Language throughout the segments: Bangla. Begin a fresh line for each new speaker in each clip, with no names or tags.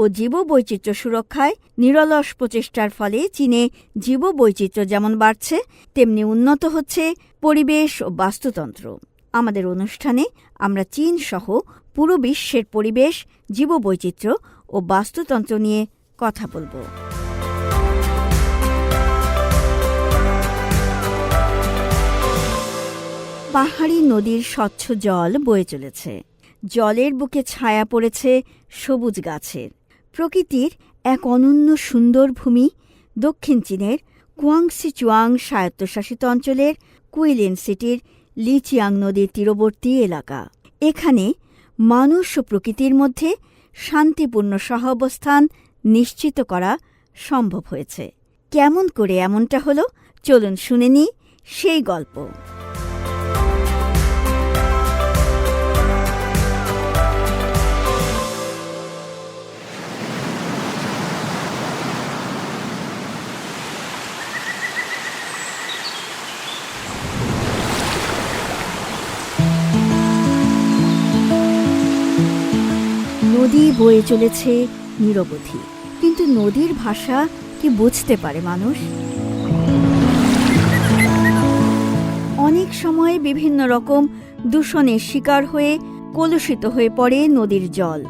ও জীববৈচিত্র্য সুরক্ষায় নিরলস প্রচেষ্টার ফলে চীনে জীববৈচিত্র্য যেমন বাড়ছে, তেমনি উন্নত হচ্ছে পরিবেশ ও বাস্তুতন্ত্র। আমাদের অনুষ্ঠানে আমরা চীন সহ পুরো বিশ্বের পরিবেশ, জীববৈচিত্র্য ও বাস্তুতন্ত্র নিয়ে কথা বলব। পাহাড়ি নদীর স্বচ্ছ জল বয়ে চলেছে। জলের বুকে ছায়া পড়েছে সবুজ গাছের প্রকৃতির এক অনন্য সুন্দর ভূমি দক্ষিণ চীনের কুয়াংসি চুয়াং স্বায়ত্তশাসিত অঞ্চলের কুইলিন সিটির লিচিয়াং নদীর তীরবর্তী এলাকা। এখানে মানুষ ও প্রকৃতির মধ্যে শান্তিপূর্ণ সহাবস্থান নিশ্চিত করা সম্ভব হয়েছে। কেমন করে এমনটা হলো? চলুন শুনে নিই সেই গল্প। নদী বয়ে চলেছে নিরবধি। কিন্তু নদীর ভাষা কি বুঝতে পারে মানুষ? অনেক সময় বিভিন্ন রকম দূষণের শিকার হয়ে কলুষিত হয়ে পড়ে নদীর জল।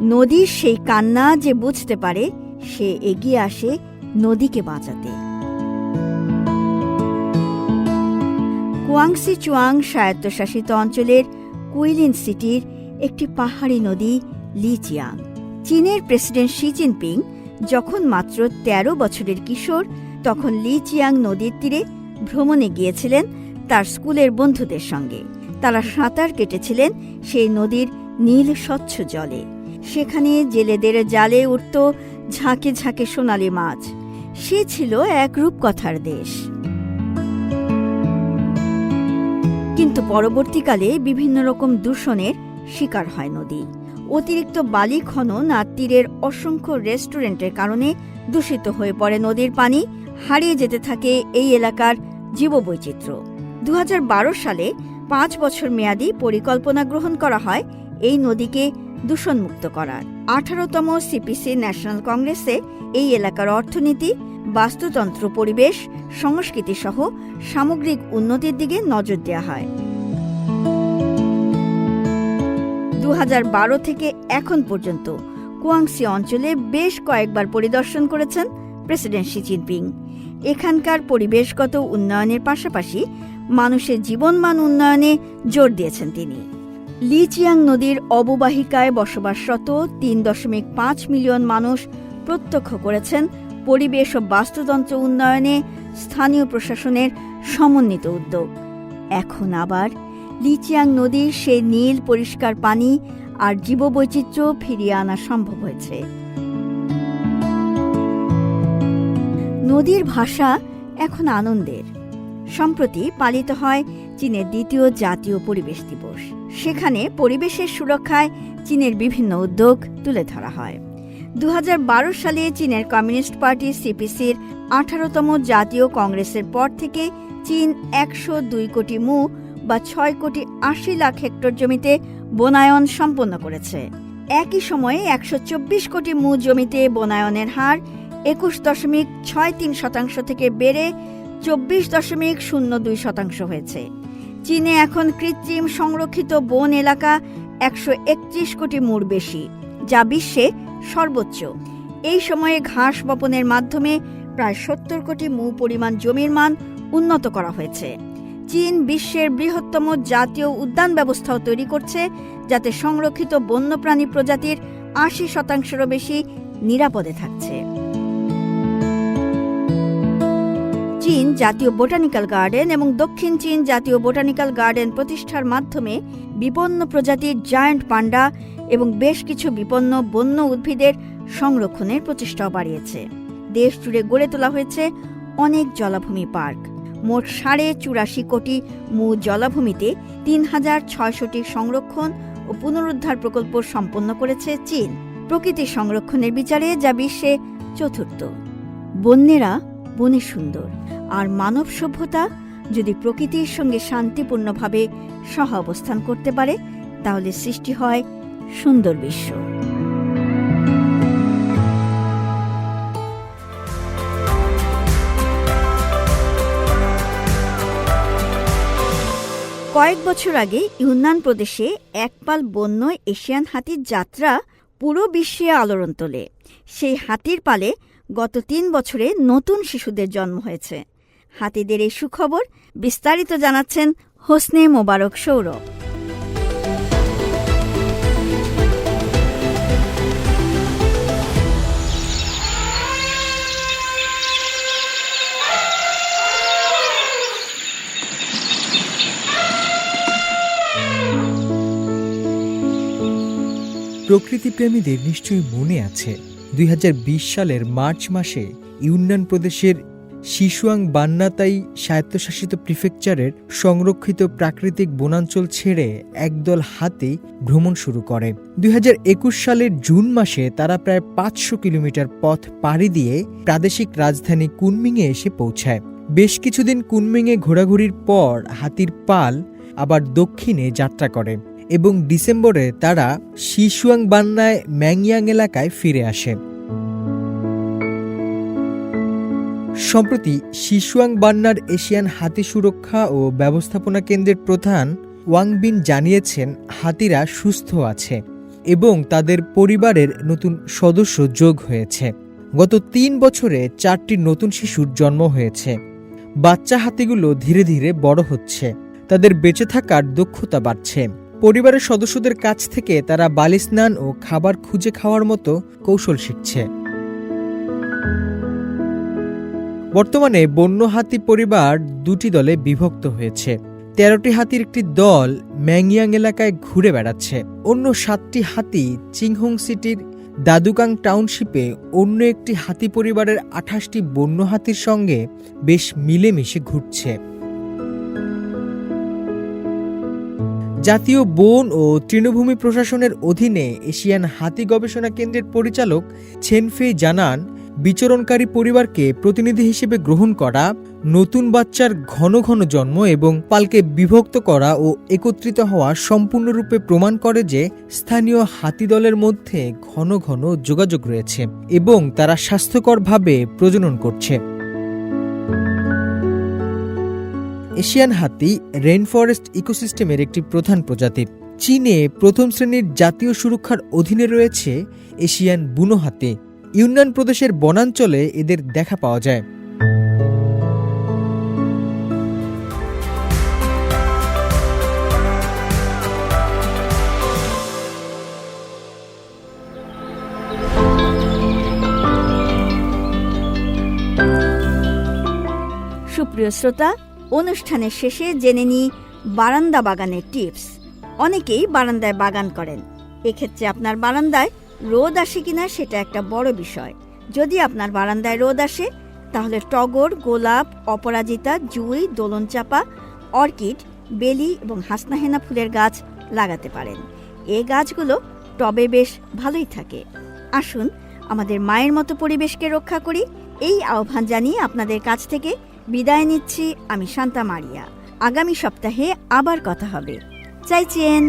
নদীর সেই কান্না যে বুঝতে পারে, সে এগিয়ে আসে নদীকে বাঁচাতে। কুয়াংসি চুয়াং স্বায়ত্তশাসিত অঞ্চলের কুইলিন সিটির একটি পাহাড়ি নদী লিচিয়াং চীনের প্রেসিডেন্ট শি জিনপিং, যখন মাত্র ১৩ বছরের কিশোর, তখন লিচিয়াং নদীর তীরে ভ্রমণে গিয়েছিলেন তার স্কুলের বন্ধুদের সঙ্গে। তারা সাঁতার কেটেছিলেন সেই নদীর নীল স্বচ্ছ জলে। সেখানে জেলেদের জালে উঠত ঝাঁকে ঝাঁকে সোনালি মাছ। সে ছিল এক রূপকথার দেশ। কিন্তু পরবর্তীকালে বিভিন্ন রকম দূষণের শিকার হয় নদী। অতিরিক্ত বালি খনন আর তীরের অসংখ্য রেস্টুরেন্টের কারণে দূষিত হয়ে পড়ে নদীর পানি। হারিয়ে যেতে থাকে এই এলাকার জীববৈচিত্র্য। দু হাজার বারো সালে পাঁচ বছর মেয়াদী পরিকল্পনা গ্রহণ করা হয় এই নদীকে দূষণমুক্ত করার। আঠারোতম সিপিসি ন্যাশনাল কংগ্রেসে এই এলাকার অর্থনীতি, বাস্তুতন্ত্র পরিবেশ সংস্কৃতি সহ সামগ্রিক উন্নতির দিকে নজর দেওয়া হয়। দু হাজার বারো থেকে এখন পর্যন্ত, কুয়াংসি অঞ্চলে বেশ কয়েকবার পরিদর্শন করেছেন প্রেসিডেন্ট শি জিনপিং। এখানকার পরিবেশগত উন্নয়নের পাশাপাশি মানুষের জীবনমান উন্নয়নে জোর দিয়েছেন তিনি। লিচিয়াং নদীর অববাহিকায় বসবাসরত তিন দশমিক পাঁচ মিলিয়ন মানুষ প্রত্যক্ষ করেছেন পরিবেশ ও বাস্তুতন্ত্র উন্নয়নে স্থানীয় প্রশাসনের সমন্বিত উদ্যোগ। এখন আবার লিচিয়াং নদীর সেই নীল পরিষ্কার পানি আর জীববৈচিত্র্য ফিরিয়ে আনা সম্ভব হয়েছে। নদীর ভাষা এখন আনন্দের। সম্প্রতি পালিত হয় চীনের দ্বিতীয় জাতীয় পরিবেশ দিবস। সেখানে পরিবেশের সুরক্ষায় চীনের বিভিন্ন উদ্যোগ তুলে ধরা হয়। দু হাজার বারো সালে চীনের কমিউনিস্ট পার্টি সিপিসির আঠারোতম জাতীয় কংগ্রেসের পর থেকে চীন একশো দুই কোটি মু বা ছয় কোটি আশি লাখ হেক্টর জমিতে বনায়ন সম্পন্ন করেছে। একই সময়ে একশো চব্বিশ কোটি মু জমিতে বনায়নের হার একুশ দশমিক ছয় তিন শতাংশ থেকে বেড়ে চব্বিশ দশমিক শূন্য দুই শতাংশ হয়েছে। চীনে এখন কৃত্রিম সংরক্ষিত বন এলাকা একশো একত্রিশ কোটি মুর বেশি, যা বিশ্বে সর্বোচ্চ। এই সময়ে ঘাস বপনের মাধ্যমে প্রায় সত্তর কোটি মু পরিমাণ জমির মান উন্নত করা হয়েছে। চীন বিশ্বের বৃহত্তম জাতীয় উদ্যান ব্যবস্থাও তৈরি করছে, যাতে সংরক্ষিত বন্যপ্রাণী প্রজাতির আশি শতাংশেরও বেশি নিরাপদে থাকছে। চীন জাতীয় বোটানিক্যাল গার্ডেন এবং দক্ষিণ চীন জাতীয় বোটানিক্যাল গার্ডেন প্রতিষ্ঠার মাধ্যমে বিপন্ন প্রজাতির জায়ান্ট পান্ডা এবং বেশ কিছু বিপন্ন বন্য উদ্ভিদের সংরক্ষণের প্রচেষ্টাও বাড়িয়েছে। দেশ জুড়ে গড়ে তোলা হয়েছে অনেক জলাভূমি পার্ক। মোট সাড়ে চুরাশি কোটি মু জলাভূমিতে তিন হাজার ছয়শটি সংরক্ষণ ও পুনরুদ্ধার প্রকল্প সম্পন্ন করেছে চীন। প্রকৃতি সংরক্ষণের বিচারে যা বিশ্বে চতুর্থ। বন্যেরা বনে সুন্দর। আর মানব সভ্যতা যদি প্রকৃতির সঙ্গে শান্তিপূর্ণভাবে সহ অবস্থান করতে পারে, তাহলে সৃষ্টি হয় সুন্দর বিশ্ব। কয়েক বছর আগে ইউনান প্রদেশে একপাল বন্য এশিয়ান হাতির যাত্রা পুরো বিশ্বে আলোড়ন তোলে। সেই হাতির পালে গত তিন বছরে নতুন শিশুদের জন্ম হয়েছে। হাতিদের এই সুখবর বিস্তারিত জানাচ্ছেন হোসনে মোবারক সৌরভ।
প্রকৃতিপ্রেমীদের নিশ্চয়ই মনে আছে, দুই হাজার বিশ সালের মার্চ মাসে ইউনান প্রদেশের শিশুয়াং বান্নাতাই স্বায়ত্তশাসিত প্রিফেকচারের সংরক্ষিত প্রাকৃতিক বনাঞ্চল ছেড়ে একদল হাতি ভ্রমণ শুরু করে। দুই হাজার একুশ সালের জুন মাসে তারা প্রায় পাঁচশো কিলোমিটার পথ পাড়ি দিয়ে প্রাদেশিক রাজধানী কুনমিংয়ে এসে পৌঁছায়। বেশ কিছুদিন কুনমিংয়ে ঘোরাঘুরির পর হাতির পাল আবার দক্ষিণে যাত্রা করে। এবং ডিসেম্বরে তারা শিশুয়াং বান্নায় ম্যাংয়াং এলাকায় ফিরে আসে। সম্প্রতি শিশুয়াং বান্নার এশিয়ান হাতি সুরক্ষা ও ব্যবস্থাপনা কেন্দ্রের প্রধান ওয়াংবিন জানিয়েছেন, হাতিরা সুস্থ আছে এবং তাদের পরিবারের নতুন সদস্য যোগ হয়েছে। গত তিন বছরে চারটি নতুন শিশুর জন্ম হয়েছে। বাচ্চা হাতিগুলো ধীরে ধীরে বড় হচ্ছে। তাদের বেঁচে থাকার দক্ষতা বাড়ছে। পরিবারের সদস্যদের কাছ থেকে তারা বালি স্নান ও খাবার খুঁজে খাওয়ার মতো কৌশল শিখছে। বর্তমানে বন্য হাতি পরিবার দুটি দলে বিভক্ত হয়েছে। তেরোটি হাতির একটি দল ম্যাংয়াং এলাকায় ঘুরে বেড়াচ্ছে। অন্য সাতটি হাতি চিংহং সিটির দাদুকাং টাউনশিপে অন্য একটি হাতি পরিবারের আঠাশটি বন্য হাতির সঙ্গে বেশ মিলেমিশে ঘুরছে। জাতীয় বন ও তৃণভূমি প্রশাসনের অধীনে এশিয়ান হাতি গবেষণা কেন্দ্রের পরিচালক ছেনফে জানান, বিচরণকারী পরিবারকে প্রতিনিধি হিসেবে গ্রহণ করা, নতুন বাচ্চার ঘন ঘন জন্ম এবং পালকে বিভক্ত করা ও একত্রিত হওয়া সম্পূর্ণরূপে প্রমাণ করে যে স্থানীয় হাতি দলের মধ্যে ঘন ঘন যোগাযোগ রয়েছে এবং তারা স্বাস্থ্যকরভাবে প্রজনন করছে। এশিয়ান হাতি রেইন ফরেস্ট ইকোসিস্টেমের একটি প্রধান প্রজাতি। চীনে প্রথম শ্রেণির জাতীয় সুরক্ষার অধীনে রয়েছে এশিয়ান বুনো হাতি। ইউনান প্রদেশের বনাঞ্চলে এদের দেখা পাওয়া যায়।
সুপ্রিয় শ্রোতা অনুষ্ঠানের শেষে জেনে নিই বারান্দা বাগানের টিপস। অনেকেই বারান্দায় বাগান করেন। এক্ষেত্রে আপনার বারান্দায় রোদ আসে কিনা সেটা একটা বড় বিষয়। যদি আপনার বারান্দায় রোদ আসে, তাহলে টগর, গোলাপ, অপরাজিতা, জুই দোলনচাপা অর্কিড, বেলি এবং হাসনাহেনা ফুলের গাছ লাগাতে পারেন। এই গাছগুলো টবে বেশ ভালোই থাকে। আসুন, আমাদের মায়ের মতো পরিবেশকে রক্ষা করি। এই আহ্বান জানিয়ে আপনাদের কাছ থেকে বিদায় নিচ্ছি আমি শান্তা মারিয়া। আগামী সপ্তাহে আবার কথা হবে। চাইছেন